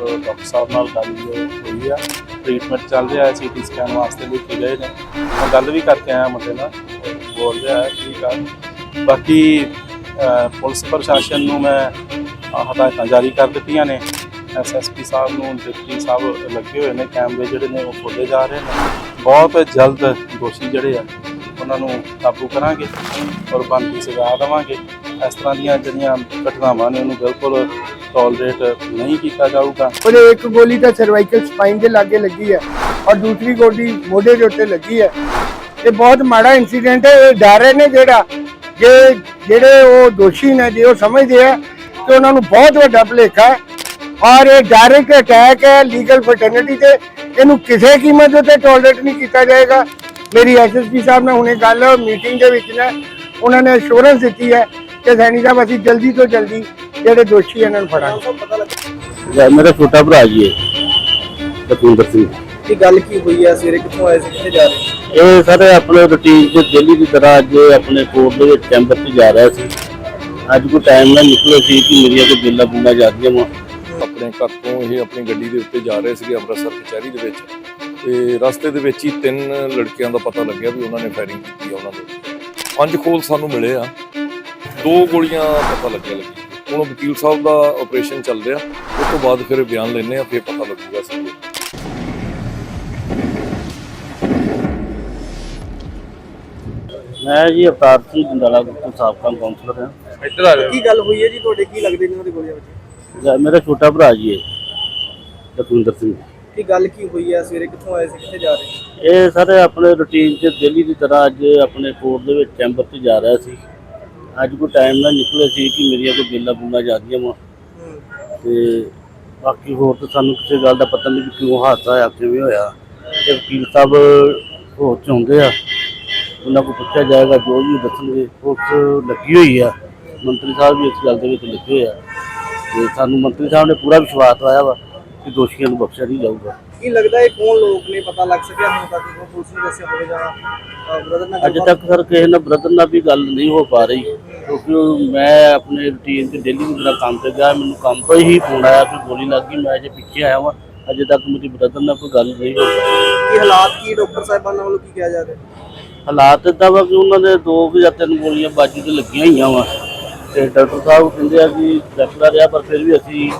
Doctor ਸਾਹਿਬ ਨਾਲ ਗੱਲ ਹੋਈ ਆ। ਟ੍ਰੀਟਮੈਂਟ ਚੱਲ ਰਿਹਾ ਹੈ ਸੀਟੀ ਸਕੈਨ ਵਾਸਤੇ ਵੀ ਕੇ ਗਏ ਨੇ। ਮੈਂ ਗੱਲ ਵੀ ਕਰਕੇ ਆਇਆ ਮੁੰਡੇ ਨਾਲ, ਬੋਲ ਰਿਹਾ ਹੈ ਠੀਕ ਆ ਬਾਕੀ ਪੁਲਿਸ ਪ੍ਰਸ਼ਾਸਨ ਨੂੰ ਮੈਂ ਹਦਾਇਤਾਂ ਜਾਰੀ ਕਰ ਦਿੱਤੀਆਂ ਨੇ। ਐਸਐਸਪੀ ਸਾਹਿਬ ਨੂੰ, ਡਿਪਟੀ ਸਾਹਿਬ ਲੱਗੇ ਹੋਏ ਨੇ, ਕੈਮਰੇ ਜਿਹੜੇ ਨੇ ਉਹ ਖੋਲੇ ਜਾ ਰਹੇ ਨੇ। ਬਹੁਤ ਜਲਦ ਦੋਸ਼ੀ ਜਿਹੜੇ ਆ, ਉਹਨਾਂ ਨੂੰ ਕਾਬੂ ਕਰਾਂਗੇ ਔਰ ਬਣਦੀ ਸਜ਼ਾ ਦੇਵਾਂਗੇ। ਇਸ ਤਰ੍ਹਾਂ ਦੀਆਂ ਜਿਹੜੀਆਂ ਘਟਨਾਵਾਂ ਨੇ, ਉਹਨੂੰ ਬਿਲਕੁਲ ਟੋਲਰੇਟ ਨਹੀਂ ਕੀਤਾ ਜਾਊਗਾ। ਉਹਦੇ ਇੱਕ ਗੋਲੀ ਤਾਂ ਸਰਵਾਈਕਲ ਸਪਾਈਨ ਦੇ ਲਾਗੇ ਲੱਗੀ ਹੈ ਔਰ ਦੂਸਰੀ ਗੋਲੀ ਮੋਢੇ ਦੇ ਉੱਤੇ ਲੱਗੀ ਹੈ। ਇਹ ਬਹੁਤ ਮਾੜਾ ਇਨਸੀਡੈਂਟ ਹੈ, ਇਹ ਡਰ ਨੇ ਜਿਹੜਾ, ਜੇ ਜਿਹੜੇ ਉਹ ਦੋਸ਼ੀ ਨੇ, ਜੇ ਉਹ ਸਮਝਦੇ ਆ ਕਿ ਉਹਨਾਂ ਨੂੰ ਬਹੁਤ ਵੱਡਾ ਭੁਲੇਖਾ ਹੈ। ਔਰ ਇਹ ਡਾਇਰੈਕਟ ਅਟੈਕ ਹੈ ਲੀਗਲ ਫਰਟਰਨਿਟੀ ਤੇ, ਇਹਨੂੰ ਕਿਸੇ ਕੀਮਤ ਉੱਤੇ ਟੋਲਰੇਟ ਨਹੀਂ ਕੀਤਾ ਜਾਏਗਾ। ਮੇਰੀ ਐਸਐਸਪੀ ਸਾਹਿਬ ਨਾਲ ਹੁਣੇ ਗੱਲ ਮੀਟਿੰਗ ਦੇ ਵਿੱਚ ਨੇ, ਉਹਨਾਂ ਨੇ ਅਸ਼ੋਰੈਂਸ ਦਿੱਤੀ ਹੈ ਕਿ ਸੈਣੀ ਸਾਹਿਬ, ਅਸੀਂ ਜਲਦੀ ਤੋਂ ਜਲਦੀ ਜਿਹੜੇ ਦੋਸ਼ੀ ਇਹਨਾਂ ਨੂੰ ਫੜਾਂਗੇ। ਇਹ ਮੇਰਾ ਛੋਟਾ ਭਰਾ ਜੀ ਹੈ ਬਤਿੰਦਰ ਸਿੰਘ। ਕੀ ਗੱਲ ਕੀ ਹੋਈ ਹੈ ਸਵੇਰੇ ਕਿੱਥੋਂ ਆਏ ਸੀ? ਕਿੱਥੇ ਜਾ ਰਹੇ ਸੀ? ਇਹ ਸਾਰੇ ਆਪਣੇ ਰੁਟੀਨ ਚ ਡੇਲੀ ਦੀ ਤਰ੍ਹਾਂ ਅੱਜ ਆਪਣੇ ਕੋਰਟ ਦੇ ਵਿੱਚ ਚੈਂਬਰ 'ਚ ਜਾ ਰਿਹਾ ਸੀ। ਅੱਜ ਕੋਈ ਟਾਈਮ ਨਾਲ ਨਿਕਲੇ ਸੀ ਕਿ ਮੇਰੀਆਂ ਕੋਈ ਬਿੱਲਾਂ ਬੁੱਲਾਂ ਜਾਂਦੀਆਂ ਵਾ। ਆਪਣੇ ਘਰ ਤੋਂ ਇਹ ਆਪਣੀ ਗੱਡੀ ਦੇ ਉੱਤੇ ਜਾ ਰਹੇ ਸੀਗੇ ਅੰਮ੍ਰਿਤਸਰ ਕਚਹਿਰੀ ਦੇ ਵਿੱਚ। ਤੇ ਰਸਤੇ ਦੇ ਵਿੱਚ ਹੀ ਤਿੰਨ ਲੜਕਿਆਂ ਦਾ ਪਤਾ ਲੱਗਿਆ ਵੀ ਉਹਨਾਂ ਨੇ ਫਾਇਰਿੰਗ ਕੀਤੀ ਆ ਉਹਨਾਂ ਦੇ। ਪੰਜ ਖੋਲ ਸਾਨੂੰ ਮਿਲੇ ਆ। ਦੋ ਗੋਲੀਆਂ ਪਤਾ ਲੱਗਿਆ ਲੱਗੀ ਹੁਣ ਵਕੀਲ ਸਾਹਿਬ ਦਾ ਆਪਰੇਸ਼ਨ ਚੱਲ ਰਿਹਾ ਉਸ ਤੋਂ ਬਾਅਦ ਫਿਰ ਬਿਆਨ ਲੈਣੇ ਆ ਫਿਰ ਪਤਾ ਲੱਗੂਗਾ ਸਾਨੂੰ ਮੈਂ ਜੀ ਅਵਤਾਰ ਸਿੰਘ ਜੰਡਾਲਾ ਤੋਂ ਸਾਬਕਾ ਕਾਉਂਸਲਰ ਹਾਂ। ਕੀ ਗੱਲ ਹੋਈ ਹੈ ਜੀ? ਤੁਹਾਡੇ ਕੀ ਲੱਗਦੇ ਨੇ ਉਹਦੇ ਗੋਲੀਆਂ ਵਿੱਚ? ਮੇਰਾ ਛੋਟਾ ਭਰਾ ਜੀ ਹੈ ਬਤਿੰਦਰ ਸਿੰਘ। ਕੀ ਗੱਲ ਕੀ ਹੋਈ ਹੈ? ਸਵੇਰੇ ਕਿੱਥੋਂ ਆਏ ਸੀ? ਕਿੱਥੇ ਜਾ ਰਹੇ ਸੀ? ਇਹ ਸਾਰੇ ਆਪਣੇ ਰੁਟੀਨ ਚ ਡੇਲੀ ਦੀ ਤਰ੍ਹਾਂ ਅੱਜ ਆਪਣੇ ਕੋਰਟ ਦੇ ਵਿੱਚ ਚੈਂਬਰ 'ਚ ਜਾ ਰਿਹਾ ਸੀ। ਅੱਜ ਕੋਈ ਟਾਈਮ ਨਾਲ ਨਿਕਲੇ ਸੀ ਕਿ ਮੇਰੀਆਂ ਕੋਈ ਬਿੱਲਾਂ ਬੁੱਲਾਂ ਜਾਂਦੀਆਂ ਵਾ। ਤੇ ਬਾਕੀ ਹੋਰ ਤਾਂ ਸਾਨੂੰ ਕਿਸੇ ਗੱਲ ਦਾ ਪਤਾ ਨਹੀਂ ਵੀ ਕਿਉਂ ਹਾਦਸਾ ਹੋਇਆ ਕਿਵੇਂ ਹੋਇਆ। ਤੇ ਵਕੀਲ ਸਾਹਿਬ ਹੋ ਚਾਹੁੰਦੇ ਆ। ਉਹਨਾਂ ਕੋਲ ਪੁੱਛਿਆ ਜਾਏਗਾ ਜੋ ਵੀ ਦੱਸਣਗੇ। ਪੁਲਿਸ ਲੱਗੀ ਹੋਈ ਆ। ਮੰਤਰੀ ਸਾਹਿਬ ਵੀ ਇਸ ਗੱਲ ਦੇ ਵਿੱਚ ਲੱਗੇ ਹੋਏ ਆ। ਤੇ ਸਾਨੂੰ ਮੰਤਰੀ ਸਾਹਿਬ ਨੇ ਪੂਰਾ ਵਿਸ਼ਵਾਸ ਦਵਾਇਆ ਵਾ ਕਿ ਦੋਸ਼ੀਆਂ ਨੂੰ ਬਖਸ਼ਿਆ ਨਹੀਂ ਜਾਊਗਾ। ਕੀ ਲੱਗਦਾ ਇਹ ਕੌਣ ਲੋਕ ਨੇ? ਪਤਾ ਲੱਗ ਸਕਿਆ ਹੁਣ ਤੱਕ ਕੋਈ ਪੁਲਿਸ ਨੇ ਦੱਸਿਆ ਹੋਵੇ ਜਾਂ ਬ੍ਰਦਰ ਨਾਲ ਅੱਜ ਤੱਕ ਸਰ ਕਿਸੇ ਨਾਲ ਬ੍ਰਦਰ ਨਾਲ ਵੀ ਗੱਲ ਨਹੀਂ ਹੋ ਪਾ ਰਹੀ। ਕਿਉਂਕਿ ਉਹ ਮੈਂ ਆਪਣੇ ਰੂਟੀਨ ਤੇ ਡੇਲੀ ਮੇਰਾ ਕੰਮ ਤੇ ਗਿਆ ਮੈਨੂੰ ਕੰਮ ਤੋਂ ਹੀ ਫੋਨ ਆਇਆ ਕਿ ਗੋਲੀ ਲੱਗ ਗਈ ਮੈਂ ਅਜੇ ਪਿੱਛੇ ਆਇਆ ਵਾਂ ਅਜੇ ਤੱਕ ਮੇਰੀ ਬ੍ਰਦਰ ਨਾਲ ਕੋਈ ਗੱਲ ਨਹੀਂ ਹੋ ਪਾਈ ਕੀ ਹਾਲਾਤ ਕੀ ਡਾਕਟਰ ਸਾਹਿਬਾਨਾਂ ਵੱਲੋਂ ਕੀ ਕਿਹਾ ਜਾ ਰਿਹਾ? ਹਾਲਾਤ ਇਦਾਂ ਵਾ ਕਿ ਉਹਨਾਂ ਦੇ ਦੋ ਕੁ ਜਾਂ ਤਿੰਨ ਗੋਲੀਆਂ ਬਾਜੂ ਤੇ ਲੱਗੀਆਂ ਹੋਈਆਂ ਵਾ। ਤੇ ਡਾਕਟਰ ਸਾਹਿਬ ਕਹਿੰਦੇ ਆ ਕਿ ਚੱਲਦਾ ਰਿਹਾ ਪਰ ਫਿਰ ਵੀ ਅਸੀਂ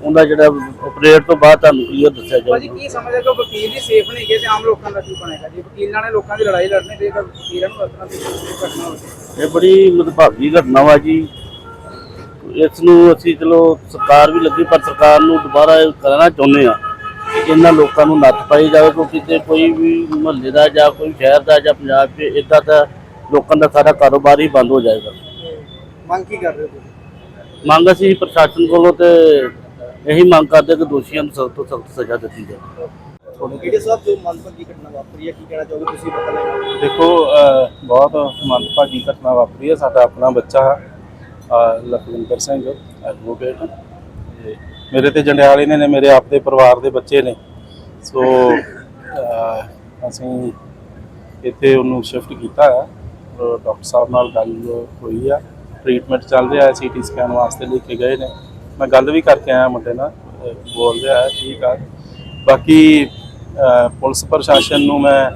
ਉਹਦਾ ਜਿਹੜਾ ਆਪਰੇਟ ਤੋਂ ਬਾਅਦ ਤੁਹਾਨੂੰ ਕਲੀਅਰ ਦੱਸਿਆ ਭਾਜੀ ਜਾਊਗਾ ਕੀ ਸਮਝਦੇ ਕਿ ਵਕੀਲ ਹੀ ਸੇਫ ਨਹੀਂ ਹੈਗੇ ਤੇ ਆਮ ਲੋਕਾਂ ਦਾ ਕੀ ਬਣੇਗਾ? ਜੀ ਵਕੀਲਾਂ ਨੇ ਲੋਕਾਂ ਦੀ ਲੜਾਈ ਲੜਨੀ ਤੇ ਜੇਕਰ ਵਕੀਲਾਂ ਨੂੰ ਰੱਖਣਾ ਤੇ ਘਟਨਾ ਹੋਵੇ। ਇਹ ਬੜੀ ਮਦਭਾਗੀ ਘਟਨਾ ਵਾ ਜੀ। ਇਸ ਨੂੰ ਅਸੀਂ ਚਲੋ ਸਰਕਾਰ ਵੀ ਲੱਗੀ ਪਰ ਸਰਕਾਰ ਨੂੰ ਦੁਬਾਰਾ ਇਹ ਕਰਨਾ ਚਾਹੁੰਦੇ ਆ ਕਿ ਇਹਨਾਂ ਲੋਕਾਂ ਨੂੰ ਨੱਥ ਪਾਈ ਜਾਵੇ ਕਿਉਂਕਿ ਤੇ ਕੋਈ ਵੀ ਮੁਹੱਲੇ ਦਾ ਜਾਂ ਕੋਈ ਸ਼ਹਿਰ ਦਾ ਜਾਂ ਪੰਜਾਬ 'ਚ ਇਦਾਂ ਦਾ ਲੋਕਾਂ ਦਾ ਸਾਰਾ ਕਾਰੋਬਾਰ ਹੀ ਬੰਦ ਹੋ ਜਾਏਗਾ। ਮੰਗ ਕੀ ਕਰ ਰਹੇ ਹੋ ਤੁਸੀਂ? ਮੰਗ ਅਸੀਂ ਪ੍ਰਸ਼ਾਸਨ ਕੋਲੋਂ ਤੇ ਇਹੀ ਮੰਗ ਕਰਦੇ ਕਿ ਦੋਸ਼ੀਆਂ ਨੂੰ ਸਖਤ ਤੋਂ ਸਖਤ ਸਜ਼ਾ ਦਿੱਤੀ ਜਾਵੇ। ਕਿਹੜੇ ਸਾਹਿਬ ਜੋ ਮਨਪੰਦੀ ਘਟਨਾ ਵਾਪਰੀ ਹੈ ਕੀ ਕਹਿਣਾ ਚਾਹੋਗੇ ਤੁਸੀਂ ਪਤਾ ਲੱਗਾ ਦੇਖੋ ਅਹ, ਬਹੁਤ ਮੰਦਭਾਗੀ ਘਟਨਾ ਵਾਪਰੀ ਹੈ ਸਾਡਾ ਆਪਣਾ ਬੱਚਾ ਅਹ, ਲਖਵਿੰਦਰ ਸਿੰਘ ਐਡਵੋਕੇਟ ਤੇ ਮੇਰੇ ਤੇ ਜੰਡਿਆਲੇ ਨੇ ਨੇ ਮੇਰੇ ਆਪ ਦੇ ਪਰਿਵਾਰ ਦੇ ਬੱਚੇ ਨੇ। ਸੋ ਅਹ, ਅਸੀਂ ਇੱਥੇ ਉਹਨੂੰ ਸ਼ਿਫਟ ਕੀਤਾ ਹੈ। ਡਾਕਟਰ ਸਾਹਿਬ ਨਾਲ ਗੱਲ ਹੋਈ ਆ। ਟ੍ਰੀਟਮੈਂਟ ਚੱਲ ਰਿਹਾ ਹੈ ਸੀਟੀ ਸਕੈਨ ਵਾਸਤੇ ਲੈ ਕੇ ਗਏ ਨੇ। ਮੈਂ ਗੱਲ ਵੀ ਕਰਕੇ ਆਇਆ ਮੁੰਡੇ ਨਾਲ ਬੋਲ ਰਿਹਾ ਹੈ, ਠੀਕ ਆ। ਬਾਕੀ ਪੁਲਿਸ ਪ੍ਰਸ਼ਾਸਨ ਨੂੰ ਮੈਂ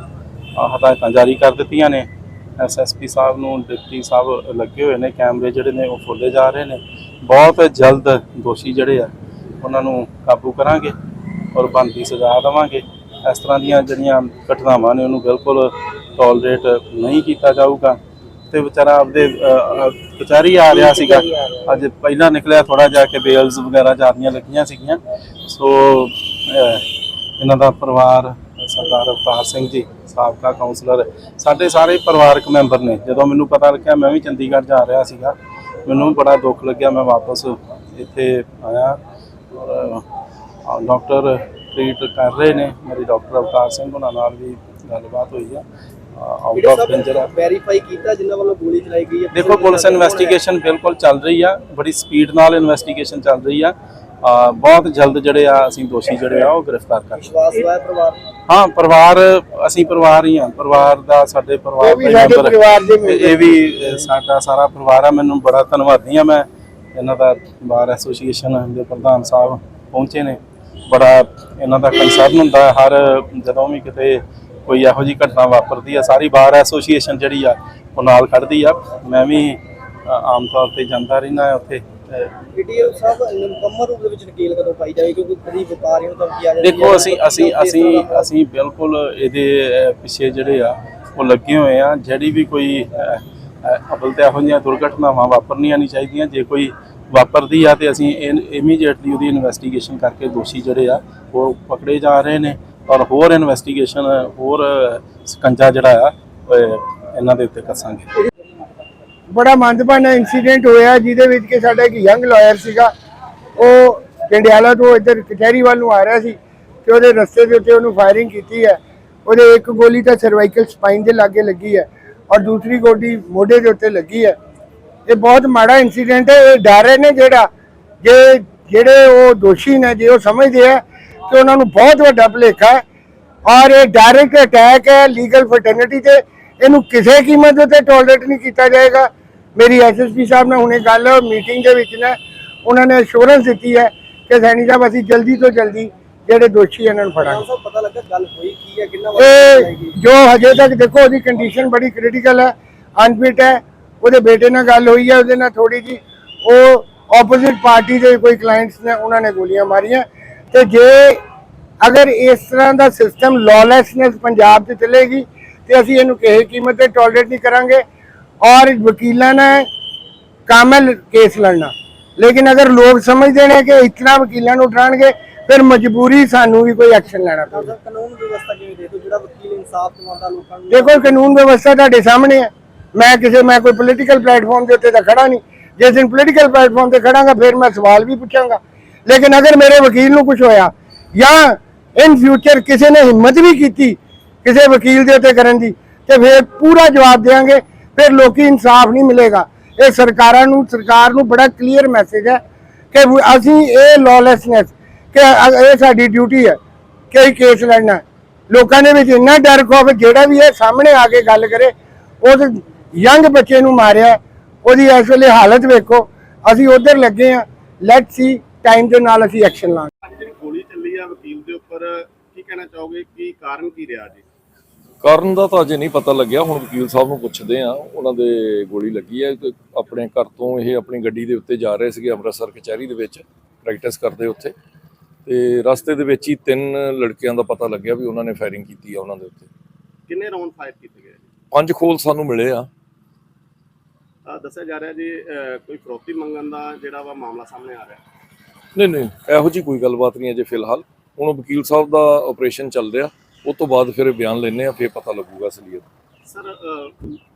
ਹਦਾਇਤਾਂ ਜਾਰੀ ਕਰ ਦਿੱਤੀਆਂ ਨੇ। ਐਸਐਸਪੀ ਸਾਹਿਬ ਨੂੰ, ਡਿਪਟੀ ਸਾਹਿਬ ਲੱਗੇ ਹੋਏ ਨੇ, ਕੈਮਰੇ ਜਿਹੜੇ ਨੇ ਉਹ ਖੋਲੇ ਜਾ ਰਹੇ ਨੇ। ਬਹੁਤ ਜਲਦ ਦੋਸ਼ੀ ਜਿਹੜੇ ਆ, ਉਹਨਾਂ ਨੂੰ ਕਾਬੂ ਕਰਾਂਗੇ ਔਰ ਬਣਦੀ ਸਜ਼ਾ ਦੇਵਾਂਗੇ। ਇਸ ਤਰ੍ਹਾਂ ਦੀਆਂ ਜਿਹੜੀਆਂ ਘਟਨਾਵਾਂ ਨੇ, ਉਹਨੂੰ ਬਿਲਕੁਲ ਟੋਲਰੇਟ ਨਹੀਂ ਕੀਤਾ ਜਾਊਗਾ। ਤੇ ਵਿਚਾਰਾ ਆਪਦੇ ਕਚਹਿਰੀ ਆ ਰਿਹਾ ਸੀਗਾ। ਅੱਜ ਪਹਿਲਾਂ ਨਿਕਲਿਆ ਥੋੜਾ ਜਿਹਾ ਕਿ ਬੇਲਸ ਵਗੈਰਾ ਜਾਂਦੀਆਂ ਲੱਗੀਆਂ ਸੀਗੀਆਂ। ਸੋ ਇਹਨਾਂ ਦਾ ਪਰਿਵਾਰ ਸਰਦਾਰ ਅਵਤਾਰ ਸਿੰਘ ਜੀ ਸਾਬਕਾ ਕਾਉਂਸਲਰ ਸਾਡੇ ਸਾਰੇ ਪਰਿਵਾਰਕ ਮੈਂਬਰ ਨੇ। ਜਦੋਂ ਮੈਨੂੰ ਪਤਾ ਲੱਗਿਆ ਮੈਂ ਵੀ ਚੰਡੀਗੜ੍ਹ ਜਾ ਰਿਹਾ ਸੀਗਾ। ਮੈਨੂੰ ਬੜਾ ਦੁੱਖ ਲੱਗਿਆ ਮੈਂ ਵਾਪਸ ਇੱਥੇ ਆਇਆ। ਔਰ ਡਾਕਟਰ ਟ੍ਰੀਟ ਕਰ ਰਹੇ ਨੇ। ਮੇਰੀ ਡਾਕਟਰ ਅਵਤਾਰ ਸਿੰਘ ਉਹਨਾਂ ਨਾਲ ਵੀ ਗੱਲਬਾਤ ਹੋਈ ਆ। ਆਊਟ ਆਫ ਡੇਂਜਰ ਆ। ਸਾਹਿਬ ਵੈਰੀਫਾਈ ਕੀਤਾ ਜਿਨ੍ਹਾਂ ਵੱਲੋਂ ਗੋਲੀ ਚਲਾਈ ਗਈ ਹੈ ਦੇਖੋ ਪੁਲਿਸ ਇਨਵੈਸਟੀਗੇਸ਼ਨ ਬਿਲਕੁਲ ਚੱਲ ਰਹੀ ਆ। ਬੜੀ ਸਪੀਡ ਨਾਲ ਇਨਵੈਸਟੀਗੇਸ਼ਨ ਚੱਲ ਰਹੀ ਆ। ਬਹੁਤ ਜਲਦ ਜਿਹੜੇ ਆ ਅਸੀਂ ਦੋਸ਼ੀ ਜਿਹੜੇ ਆ ਉਹ ਗ੍ਰਿਫਤਾਰ ਕਰ ਵਿਸ਼ਵਾਸ ਹੋਇਆ ਪਰਿਵਾਰ? ਹਾਂ ਪਰਿਵਾਰ ਅਸੀਂ ਪਰਿਵਾਰ ਹੀ ਆ। ਪਰਿਵਾਰ ਦਾ ਸਾਡੇ ਪਰਿਵਾਰ ਦੇ ਮੈਂਬਰ ਪਰਿਵਾਰ ਦੇ ਤੇ ਇਹ ਵੀ ਸਾਡਾ ਸਾਰਾ ਪਰਿਵਾਰ ਆ। ਮੈਨੂੰ ਬੜਾ ਧੰਨਵਾਦੀ ਆ। ਮੈਂ ਇਹਨਾਂ ਦਾ ਬਾਰ ਐਸੋਸੀਏਸ਼ਨ ਦੇ ਪ੍ਰਧਾਨ ਸਾਹਿਬ ਪਹੁੰਚੇ ਨੇ। ਬੜਾ ਇਹਨਾਂ ਦਾ ਕੰਸਰਨ ਹੁੰਦਾ। ਹੈ ਹਰ ਜਦੋਂ ਵੀ ਕਿਤੇ ਕੋਈ ਇਹੋ ਜਿਹੀ ਘਟਨਾ ਵਾਪਰਦੀ ਆ ਸਾਰੀ ਬਾਰ ਐਸੋਸੀਏਸ਼ਨ ਜਿਹੜੀ ਆ ਉਹ ਨਾਲ ਖੜਦੀ ਆ। ਮੈਂ ਵੀ ਆਮ ਤੌਰ ਤੇ ਜਾਂਦਾ ਰਹਿਣਾ ਉੱਥੇ। ਅ, ਵੀਡੀਓ ਸਾਹਿਬ ਮੁਕੰਮਲ ਰੂਪ ਦੇ ਵਿੱਚ ਨਕੀਲ ਕਦੋਂ ਪਾਈ ਜਾਵੇ? ਕਿਉਂਕਿ ਕਦੀ ਵਪਾਰੀ ਨੂੰ ਧਮਕੀ ਆ ਜਾਂਦੀ ਦੇਖੋ ਅਸੀਂ ਅਸੀਂ ਅਸੀਂ ਅਸੀਂ ਬਿਲਕੁਲ ਇਹਦੇ ਪਿੱਛੇ ਜਿਹੜੇ ਆ ਉਹ ਲੱਗੇ ਹੋਏ ਆ। ਜਿਹੜੀ ਵੀ ਕੋਈ ਅਵਲ ਤੇ ਇਹੋ ਜਿਹੀਆਂ ਦੁਰਘਟਨਾਵਾਂ ਵਾਪਰਨੀਆਂ ਨਹੀਂ ਚਾਹੀਦੀਆਂ। ਜੇ ਕੋਈ ਵਾਪਰਦੀ ਆ ਤੇ ਅਸੀਂ ਇਮੀਡੀਏਟਲੀ ਉਹਦੀ ਇਨਵੈਸਟੀਗੇਸ਼ਨ ਕਰਕੇ ਦੋਸ਼ੀ ਜਿਹੜੇ ਆ ਉਹ ਪਕੜੇ ਜਾ ਰਹੇ ਨੇ। ਔਰ ਹੋਰ ਇਨਵੈਸਟੀਗੇਸ਼ਨ ਹੋਰ ਸਕੰਜਾ ਜਿਹੜਾ ਆ ਇਹਨਾਂ ਦੇ ਉੱਤੇ ਕੱਸਾਂਗੇ। ਬੜਾ ਮੰਦਭਾਨਾ ਇਨਸੀਡੈਂਟ ਹੋਇਆ, ਜਿਹਦੇ ਵਿੱਚ ਕਿ ਸਾਡਾ ਇੱਕ ਯੰਗ ਲਾਇਰ ਸੀਗਾ, ਉਹ ਜੰਡਿਆਲਾ ਤੋਂ ਇੱਧਰ ਕਚਹਿਰੀ ਵੱਲ ਨੂੰ ਆ ਰਿਹਾ ਸੀ ਤੇ ਉਹਦੇ ਰਸਤੇ ਦੇ ਉੱਤੇ ਉਹਨੂੰ ਫਾਇਰਿੰਗ ਕੀਤੀ ਹੈ। ਉਹਦੇ ਇੱਕ ਗੋਲੀ ਤਾਂ ਸਰਵਾਈਕਲ ਸਪਾਈਨ ਦੇ ਲਾਗੇ ਲੱਗੀ ਹੈ ਔਰ ਦੂਸਰੀ ਗੋਲੀ ਮੋਢੇ ਦੇ ਉੱਤੇ ਲੱਗੀ ਹੈ। ਇਹ ਬਹੁਤ ਮਾੜਾ ਇਨਸੀਡੈਂਟ ਹੈ, ਇਹ ਡਰ ਨੇ ਜਿਹੜਾ, ਜੇ ਜਿਹੜੇ ਉਹ ਦੋਸ਼ੀ ਨੇ, ਜੇ ਉਹ ਸਮਝਦੇ ਆ ਕਿ ਉਹਨਾਂ ਨੂੰ ਬਹੁਤ ਵੱਡਾ ਭੁਲੇਖਾ ਹੈ। ਔਰ ਇਹ ਡਾਇਰੈਕਟ ਅਟੈਕ ਹੈ ਲੀਗਲ ਫਰਟਰਨਿਟੀ ਤੇ। ਇਹਨੂੰ ਕਿਸੇ ਕੀਮਤ ਉੱਤੇ ਟੋਲਰੇਟ ਨਹੀਂ ਕੀਤਾ ਜਾਏਗਾ। ਮੇਰੀ ਐਸਐਸਪੀ ਸਾਹਿਬ ਨੇ ਹੁਣੇ ਗੱਲ ਮੀਟਿੰਗ ਦੇ ਵਿੱਚ ਨੇ ਉਹਨਾਂ ਨੇ ਅਸ਼ੋਰੈਂਸ ਦਿੱਤੀ ਹੈ ਕਿ ਸੈਣੀ ਸਾਹਿਬ ਅਸੀਂ ਜਲਦੀ ਤੋਂ ਜਲਦੀ ਜਿਹੜੇ ਦੋਸ਼ੀ ਇਹਨਾਂ ਨੂੰ ਫੜਾਂਗੇ। ਪਤਾ ਲੱਗਾ ਗੱਲ ਹੋਈ ਕੀ ਹੈ ਕਿੰਨਾ ਇਹ ਜੋ ਹਜੇ ਤੱਕ ਦੇਖੋ ਉਹਦੀ ਕੰਡੀਸ਼ਨ ਬੜੀ ਕ੍ਰਿਟੀਕਲ ਹੈ ਅਨਫਿਟ ਹੈ। ਉਹਦੇ ਬੇਟੇ ਨਾਲ ਗੱਲ ਹੋਈ ਹੈ ਉਹਦੇ ਨਾਲ ਥੋੜੀ ਜੀ ਉਹ ਆਪੋਜ਼ਿਟ ਪਾਰਟੀ ਦੇ ਕੋਈ ਕਲਾਇੰਟਸ ਨੇ ਉਹਨਾਂ ਨੇ ਗੋਲੀਆਂ ਮਾਰੀਆਂ। ਤੇ ਜੇ ਅਗਰ ਇਸ ਤਰ੍ਹਾਂ ਦਾ ਸਿਸਟਮ ਲੌਲੈਸਨੈਸ ਪੰਜਾਬ 'ਚ ਚੱਲੇਗੀ ਤੇ ਅਸੀਂ ਇਹਨੂੰ ਕਿਸੇ ਕੀਮਤ ਤੇ ਟੋਲਰੇਟ ਨਹੀਂ ਕਰਾਂਗੇ ਔਰ ਵਕੀਲਾਂ ਨੇ ਕਾਮਲ ਕੇਸ ਲੜਨਾ। ਲੇਕਿਨ ਅਗਰ ਲੋਕ ਸਮਝਦੇ ਨੇ ਕਿ ਇਤਨਾ ਵਕੀਲਾਂ ਨੂੰ ਉਠਾਣਗੇ ਫਿਰ ਮਜਬੂਰੀ ਸਾਨੂੰ ਵੀ ਕੋਈ ਐਕਸ਼ਨ ਲੈਣਾ ਪਊਗਾ। ਕਾਨੂੰਨ ਵਿਵਸਥਾ ਕਿਵੇਂ ਦੇਖੋ ਜਿਹੜਾ ਵਕੀਲ ਇਨਸਾਫ ਦਿਵਾਉਂਦਾ ਲੋਕਾਂ ਨੂੰ? ਦੇਖੋ ਕਾਨੂੰਨ ਵਿਵਸਥਾ ਤੁਹਾਡੇ ਸਾਹਮਣੇ ਹੈ। ਮੈਂ ਕਿਸੇ ਮੈਂ ਕੋਈ ਪੋਲੀਟੀਕਲ ਪਲੇਟਫਾਰਮ ਦੇ ਉੱਤੇ ਤਾਂ ਖੜਾ ਨਹੀਂ। ਜਿਸ ਦਿਨ ਪੋਲੀਟੀਕਲ ਪਲੇਟਫਾਰਮ ਤੇ ਖੜਾਂਗਾ ਫਿਰ ਮੈਂ ਸਵਾਲ ਵੀ ਪੁੱਛਾਂਗਾ। ਲੇਕਿਨ ਅਗਰ ਮੇਰੇ ਵਕੀਲ ਨੂੰ ਕੁਝ ਹੋਇਆ ਜਾਂ ਇਨ ਫਿਊਚਰ ਕਿਸੇ ਨੇ ਹਿੰਮਤ ਵੀ ਕੀਤੀ ਕਿਸੇ ਵਕੀਲ ਦੇ ਉੱਤੇ ਕਰਨ ਦੀ, ਤੇ ਫਿਰ ਪੂਰਾ ਜਵਾਬ ਦੇਵਾਂਗੇ, ਫਿਰ ਲੋਕੀ ਇਨਸਾਫ ਨਹੀਂ ਮਿਲੇਗਾ। ਇਹ ਸਰਕਾਰਾਂ ਨੂੰ, ਸਰਕਾਰ ਨੂੰ ਬੜਾ ਕਲੀਅਰ ਮੈਸੇਜ ਹੈ ਕਿ ਅਸੀਂ ਇਹ ਲੌਲੈਸਨੈਸ ਕਿ ਇਹ ਸਾਡੀ ਡਿਊਟੀ ਹੈ ਕਿ ਇਹ ਕੇਸ ਲੜਨਾ ਲੋਕਾਂ ਦੇ ਵਿੱਚ ਇੰਨਾ ਡਰ, ਖੋਫ ਜਿਹੜਾ ਵੀ ਇਹ ਸਾਹਮਣੇ ਆ ਕੇ ਗੱਲ ਕਰੇ ਉਸ ਯੰਗ ਬੱਚੇ ਨੂੰ ਮਾਰਿਆ, ਉਹਦੀ ਇਸ ਵੇਲੇ ਹਾਲਤ ਵੇਖੋ, ਅਸੀਂ ਉਧਰ ਲੱਗੇ ਆ ਲੈਟ ਸੀ ਟਾਈਮ ਦੇ ਨਾਲ ਅਸੀਂ ਐਕਸ਼ਨ ਲਾਂਗੇ। ਅੱਜ ਜਿਹੜੀ ਗੋਲੀ ਚੱਲੀ ਆ ਵਕੀਲ ਦੇ ਉੱਪਰ ਕੀ ਕਹਿਣਾ ਚਾਹੋਗੇ? ਕੀ ਕਾਰਨ ਕੀ ਰਿਹਾ ਜੀ ਕਾਰਨ ਦਾ ਤਾਂ ਅਜੇ ਨਹੀਂ ਪਤਾ ਲੱਗਿਆ। ਹੁਣ ਵਕੀਲ ਸਾਹਿਬ ਨੂੰ ਪੁੱਛਦੇ ਆ ਉਹਨਾਂ ਦੇ ਗੋਲੀ ਲੱਗੀ ਹੈ ਆਪਣੇ ਘਰ ਤੋਂ ਇਹ ਆਪਣੀ ਗੱਡੀ ਦੇ ਉੱਤੇ ਜਾ ਰਹੇ ਸੀਗੇ ਅੰਮ੍ਰਿਤਸਰ ਕਚਹਿਰੀ ਦੇ ਵਿੱਚ ਪ੍ਰੈਕਟਿਸ ਕਰਦੇ ਉੱਥੇ। ਤੇ ਰਸਤੇ ਦੇ ਵਿੱਚ ਹੀ ਤਿੰਨ ਲੜਕਿਆਂ ਦਾ ਪਤਾ ਲੱਗਿਆ ਵੀ ਉਹਨਾਂ ਨੇ ਫਾਇਰਿੰਗ ਕੀਤੀ ਆ ਉਹਨਾਂ ਦੇ ਉੱਤੇ। ਕਿੰਨੇ ਰਾਉਂਡ ਫਾਇਰ ਕੀਤੇ ਗਏ? ਜੀ ਪੰਜ ਖੋਲ ਸਾਨੂੰ ਮਿਲੇ ਆ। ਦੱਸਿਆ ਜਾ ਰਿਹਾ ਜੀ ਕੋਈ ਫਰੋਤੀ ਮੰਗਣ ਦਾ ਜਿਹੜਾ ਵਾ ਮਾਮਲਾ ਸਾਹਮਣੇ ਆ ਰਿਹਾ। ਨਹੀਂ ਨਹੀਂ ਇਹੋ ਜੀ ਕੋਈ ਗੱਲਬਾਤ ਨਹੀਂ ਅਜੇ ਫਿਲਹਾਲ। ਹੁਣ ਵਕੀਲ ਸਾਹਿਬ ਦਾ ਆਪਰੇਸ਼ਨ ਚੱਲ ਰਿਹਾ। ਉਸ ਤੋਂ ਬਾਅਦ ਫਿਰ ਬਿਆਨ ਲੈਣੇ ਆ ਫਿਰ ਪਤਾ ਲੱਗੂਗਾ ਅਸਲੀਅਤ। ਸਰ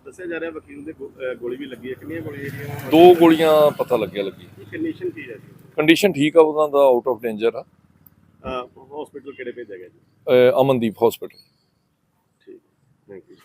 ਦੱਸਿਆ ਜਾ ਰਿਹਾ ਵਕੀਲ ਦੇ ਗੋਲੀ ਵੀ ਲੱਗੀ ਹੈ। ਕਿੰਨੀਆਂ ਗੋਲੀਆਂ ਜਿਹੜੀਆਂ ਦੋ ਗੋਲੀਆਂ ਪਤਾ ਲੱਗਿਆ ਲੱਗੀ। ਕੰਡੀਸ਼ਨ ਕੀ ਹੈ ਜੀ? ਕੰਡੀਸ਼ਨ ਠੀਕ ਆ ਉਹਨਾਂ ਦਾ ਆਊਟ ਆਫ ਡੇਂਜਰ ਆ। ਹਸਪੀਟਲ ਕਿਹੜੇ ਭੇਜਿਆ ਗਿਆ ਜੀ? ਅਮਨਦੀਪ ਹਸਪੀਟਲ ਠੀਕ ਥੈਂਕ ਯੂ